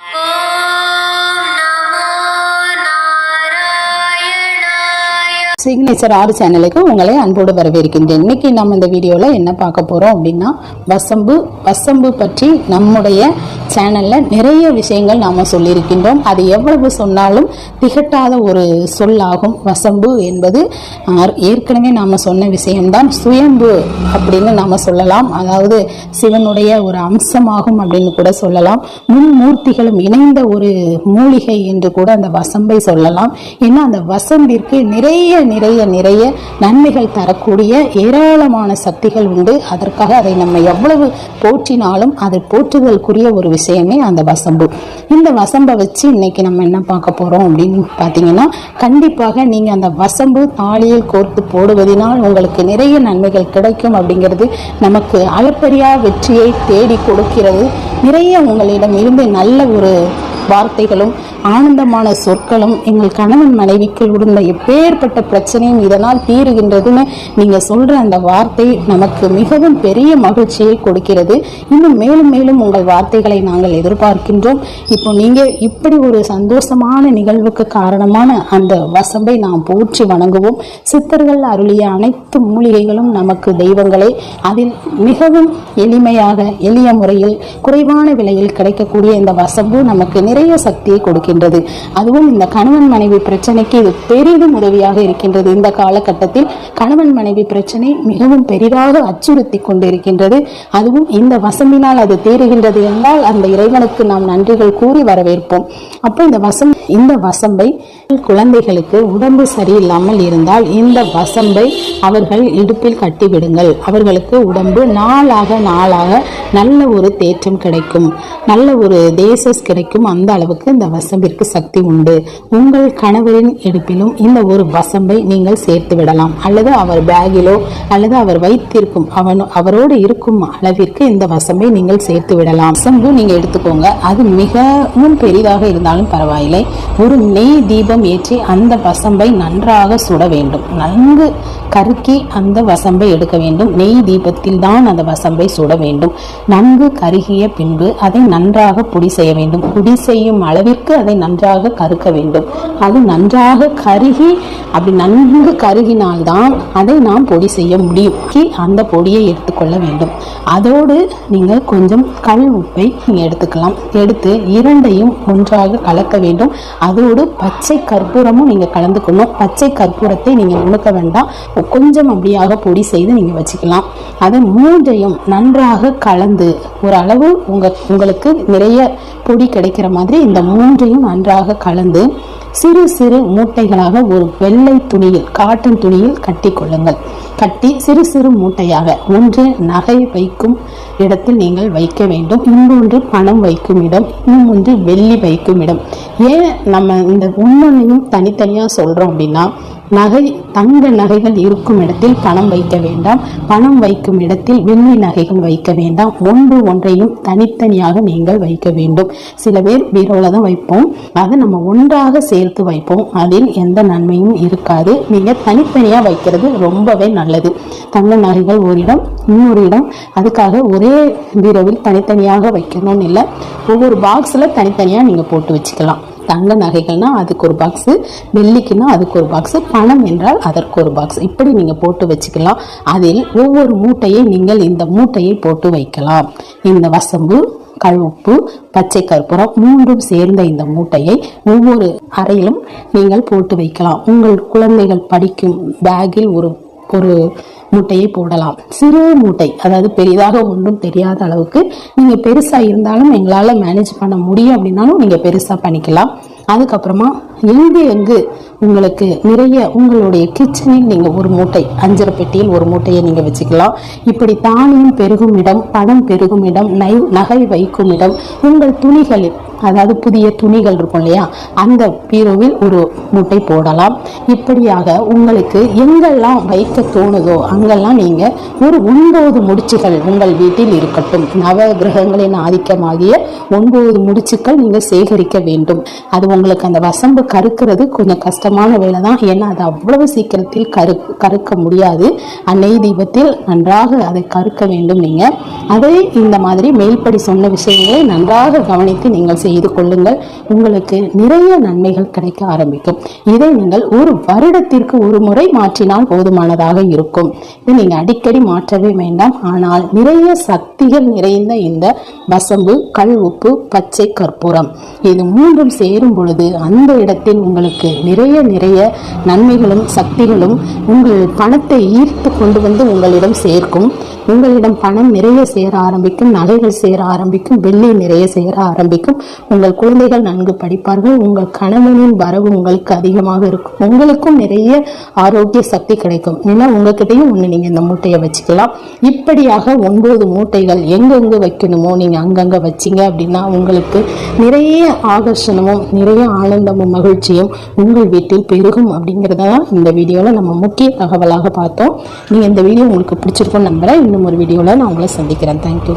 Oh. Signature ஆறு சேனலுக்கு உங்களை அன்போடு வரவேற்கின்றேன். இன்னைக்கு நம்ம இந்த வீடியோவில் என்ன பார்க்க போகிறோம் அப்படின்னா வசம்பு வசம்பு பற்றி நம்முடைய சேனலில் நிறைய விஷயங்கள் நாம் சொல்லியிருக்கின்றோம். அது எவ்வளவு சொன்னாலும் திகட்டாத ஒரு சொல்லாகும். வசம்பு என்பது ஆர்- ஏற்கனவே நாம் சொன்ன விஷயம்தான். சுயம்பு அப்படின்னு நாம் சொல்லலாம். அதாவது சிவனுடைய ஒரு அம்சமாகும் அப்படின்னு கூட சொல்லலாம். மும்மூர்த்திகளும் இணைந்த ஒரு மூலிகை என்று கூட அந்த வசம்பை சொல்லலாம். ஏன்னா அந்த வசம்பிற்கு நிறைய நிறைய நிறைய நன்மைகள் தரக்கூடிய ஏராளமான சக்திகள் உண்டு. அதற்காக அதை நம்ம எவ்வளவு போற்றினாலும் அதை போற்றுதலுக்குரிய ஒரு விஷயமே அந்த வசம்பு. இந்த வசம்பை வச்சு இன்னைக்கு நம்ம என்ன பார்க்க போறோம் அப்படின்னு பார்த்தீங்கன்னா கண்டிப்பாக நீங்கள் அந்த வசம்பு தாலியில் கோர்த்து போடுவதனால் உங்களுக்கு நிறைய நன்மைகள் கிடைக்கும் அப்படிங்கிறது நமக்கு அளப்பரியா வெற்றியை தேடி கொடுக்கிறது. நிறைய உங்களிடம் இருந்து நல்ல ஒரு வார்த்தைகளும் ஆனந்தமான சொற்களும் எங்கள் கணவன் மனைவிக்கு இருந்த எப்பேற்பட்ட பிரச்சனையும் இதனால் தீருகின்றதுன்னு நீங்கள் சொல்ற அந்த வார்த்தை நமக்கு மிகவும் பெரிய மகிழ்ச்சியை கொடுக்கிறது. இன்னும் மேலும் மேலும் உங்கள் வார்த்தைகளை நாங்கள் எதிர்பார்க்கின்றோம். இப்போ நீங்கள் இப்படி ஒரு சந்தோஷமான நிகழ்வுக்கு காரணமான அந்த வசம்பை நாம் போற்றி வணங்குவோம். சித்தர்கள் அருளிய அனைத்து மூலிகைகளும் நமக்கு தெய்வங்களே. அதில் மிகவும் எளிமையாக எளிய முறையில் குறைவான விலையில் கிடைக்கக்கூடிய இந்த வசம்பு நமக்கு நிறைய சக்தியை இருக்கின்றது. அதுவும் இந்த கணவன் மனைவி பிரச்சனைக்கு இது பெரிதும் உதவியாக இருக்கின்றது. இந்த காலகட்டத்தில் கணவன் மனைவி பிரச்சனை மிகவும் பெரிதாக அச்சுறுத்தி கொண்டிருக்கின்றது. அதுவும் இந்த வசம்பினால் அது தீருகின்றது என்றால் அந்த இறைவனுக்கு நாம் நன்றிகள் கூறி வரவேற்போம். அப்போ இந்த வசம் இந்த வசம்பை குழந்தைகளுக்கு உடம்பு சரியில்லாமல் இருந்தால் இந்த வசம்பை அவர்கள் இடுப்பில் கட்டிவிடுங்கள். அவர்களுக்கு உடம்பு நாளாக நாளாக நல்ல ஒரு தேற்றம் கிடைக்கும். நல்ல ஒரு தேசஸ் கிடைக்கும். அந்த அளவுக்கு இந்த வசம்பிற்கு சக்தி உண்டு. உங்கள் கணவரின் இடுப்பிலும் இந்த ஒரு வசம்பை நீங்கள் சேர்த்து விடலாம். அல்லது அவர் பேகிலோ அல்லது அவர் வைத்திருக்கும் அவன் அவரோடு இருக்கும் அளவிற்கு இந்த வசம்பை நீங்கள் சேர்த்து விடலாம். வசம்பு நீங்கள் எடுத்துக்கோங்க. அது மிகவும் பெரிதாக இருந்தாலும் பரவாயில்லை. ஒரு நெய் தீபம் ஏற்றி அந்த வசம்பை நன்றாக சுட வேண்டும். நன்கு கருக்கி அந்த வசம்பை எடுக்க வேண்டும். நெய் தீபத்தில் தான் அந்த வசம்பை சுட வேண்டும். நன்கு கருகிய பின்பு அதை நன்றாக பொடி செய்ய வேண்டும். பொடி செய்யும் அளவிற்கு அதை நன்றாக கருக்க வேண்டும். அது நன்றாக கருகி அப்படி நன்கு கருகினால்தான் அதை நாம் பொடி செய்ய முடியும். அந்த பொடியை எடுத்துக்கொள்ள வேண்டும். அதோடு நீங்கள் கொஞ்சம் கல் உப்பை எடுத்துக்கலாம். எடுத்து இரண்டையும் ஒன்றாக கலக்க வேண்டும். அதோடு பச்சை கற்பூரமும் நீங்கள் கலந்துக்கணும். பச்சை கற்பூரத்தை நீங்கள் நுணுக்க வேண்டாம். கொஞ்சம் அப்படியாக பொடி செய்து நீங்கள் வச்சுக்கலாம். அதை மூன்றையும் நன்றாக கலந்து ஒரு அளவு உங்கள் உங்களுக்கு நிறைய பொடி கிடைக்கிற மாதிரி இந்த மூன்றையும் நன்றாக கலந்து சிறு சிறு மூட்டைகளாக ஒரு வெள்ளை துணியில் காட்டன் துணியில் கட்டி கொள்ளுங்கள். கட்டி சிறு சிறு மூட்டையாக ஒன்று நகை வைக்கும் இடத்தில் நீங்கள் வைக்க வேண்டும். இன்னொன்று பணம் வைக்கும் இடம். இன்னும் ஒன்று வெள்ளி வைக்கும் இடம். ஏன் நம்ம இந்த ஒன்னொன்னையும் தனித்தனியாக சொல்கிறோம் அப்படின்னா நகை தங்க நகைகள் இருக்கும் இடத்தில் பணம் வைக்க வேண்டாம். பணம் வைக்கும் இடத்தில் வெள்ளி நகைகள் வைக்க வேண்டாம். ஒன்று ஒன்றையும் தனித்தனியாக நீங்கள் வைக்க வேண்டும். சில பேர் பீரோவில் தான் வைப்போம். அதை நம்ம ஒன்றாக சேர்த்து வைப்போம். அதில் எந்த நன்மையும் இருக்காது. நீங்கள் தனித்தனியாக வைக்கிறது ரொம்பவே நல்லது. தங்க நகைகள் ஒரு இடம் இன்னொரு இடம். அதுக்காக ஒரே பீரோவில் தனித்தனியாக வைக்கணும்னு இல்லை. ஒவ்வொரு பாக்ஸில் தனித்தனியாக நீங்கள் போட்டு வச்சுக்கலாம். தங்க நகைகள்னா அதுக்கு ஒரு பாக்ஸு வெள்ளிக்குன்னா அதுக்கு ஒரு பாக்ஸு பணம் என்றால் அதற்கு ஒரு பாக்ஸ் இப்படி நீங்கள் போட்டு வச்சுக்கலாம். அதில் ஒவ்வொரு மூட்டையை நீங்கள் இந்த மூட்டையை போட்டு வைக்கலாம். இந்த வசம்பு கழுப்பு பச்சை கற்பூரம் மூன்றும் சேர்ந்த இந்த மூட்டையை ஒவ்வொரு அறையிலும் நீங்கள் போட்டு வைக்கலாம். உங்கள் குழந்தைகள் படிக்கும் பேக்கில் ஒரு ஒரு மூட்டையை போடலாம். சிறு மூட்டை அதாவது பெரிதாக ஒன்றும் தெரியாத அளவுக்கு நீங்கள் பெருசாக இருந்தாலும் எங்களால் மேனேஜ் பண்ண முடியும் அப்படின்னாலும் நீங்கள் பெருசாக பண்ணிக்கலாம். அதுக்கப்புறமா எங்கு எங்கு உங்களுக்கு நிறைய உங்களுடைய கிச்சனில் நீங்கள் ஒரு மூட்டை அஞ்சரை பெட்டியில் ஒரு மூட்டையை நீங்கள் வச்சுக்கலாம். இப்படி தானியம் பெருகும் இடம் பணம் பெருகும் இடம் நை நகை வைக்கும் இடம் உங்கள் துணிகளில் அதாவது புதிய துணிகள் இருக்கும் இல்லையா? அந்த பீரோவில் ஒரு மூட்டை போடலாம். இப்படியாக உங்களுக்கு எங்கெல்லாம் வைக்க தோணுதோ அங்கெல்லாம் நீங்கள் ஒரு ஒன்பது முடிச்சுகள் உங்கள் வீட்டில் இருக்கட்டும். நவ கிரகங்களின் ஆதிக்கமாகிய ஒன்பது முடிச்சுக்கள் நீங்கள் சேகரிக்க வேண்டும். அது உங்களுக்கு அந்த வசம்பு கருக்கிறது கொஞ்சம் கஷ்டமான வேலை தான் ஏன்னா அது அவ்வளவு சீக்கிரத்தில் கரு கருக்க முடியாது. அன்னை தீபத்தில் நன்றாக அதை கருக்க வேண்டும் நீங்கள் அதை இந்த மாதிரி மேல்படி சொன்ன விஷயங்களை நன்றாக கவனித்து நீங்கள் செய்து கொள்ளுங்கள். உங்களுக்கு நிறைய நன்மைகள் கிடைக்க ஆரம்பிக்கும். இதை நீங்கள் ஒரு வருடத்திற்கு ஒரு முறை மாற்றினால் போதுமானதாக இருக்கும். இது நீங்கள் அடிக்கடி மாற்றவே வேண்டாம். ஆனால் நிறைய சக்திகள் நிறைந்த இந்த வசம்பு கல் உப்பு பச்சை கற்பூரம் இது மூன்றும் சேரும் பொழுது அந்த இடத்தில் உங்களுக்கு நிறைய நிறைய நன்மைகளும் சக்திகளும் உங்கள் பணத்தை ஈர்த்து கொண்டு வந்து உங்களிடம் சேர்க்கும். உங்களிடம் பணம் நிறைய சேர ஆரம்பிக்கும் நகைகள் சேர ஆரம்பிக்கும் வெள்ளி நிறைய சேர ஆரம்பிக்கும். உங்கள் குழந்தைகள் நன்கு படிப்பார்கள். உங்கள் கணவனின் வரவு உங்களுக்கு அதிகமாக இருக்கும். உங்களுக்கும் நிறைய ஆரோக்கிய சக்தி கிடைக்கும். ஏன்னா உங்ககிட்டயும் ஒன்று நீங்கள் இந்த மூட்டையை வச்சுக்கலாம். இப்படியாக ஒன்பது மூட்டைகள் எங்கெங்கே வைக்கணுமோ நீங்கள் அங்கங்கே வச்சீங்க அப்படின்னா உங்களுக்கு நிறைய ஆகர்ஷணமும் நிறைய ஆனந்தமும் மகிழ்ச்சியும் உங்கள் வீட்டில் பெருகும் அப்படிங்கிறத தான் இந்த வீடியோவில் நம்ம முக்கிய தகவலாக பார்த்தோம். நீங்கள் இந்த வீடியோ உங்களுக்கு பிடிச்சிருக்கோன்னு நம்புகிறேன் இன்னும் ஒரு வீடியோவில் நான் உங்களை சந்திக்கிறேன். தேங்க்யூ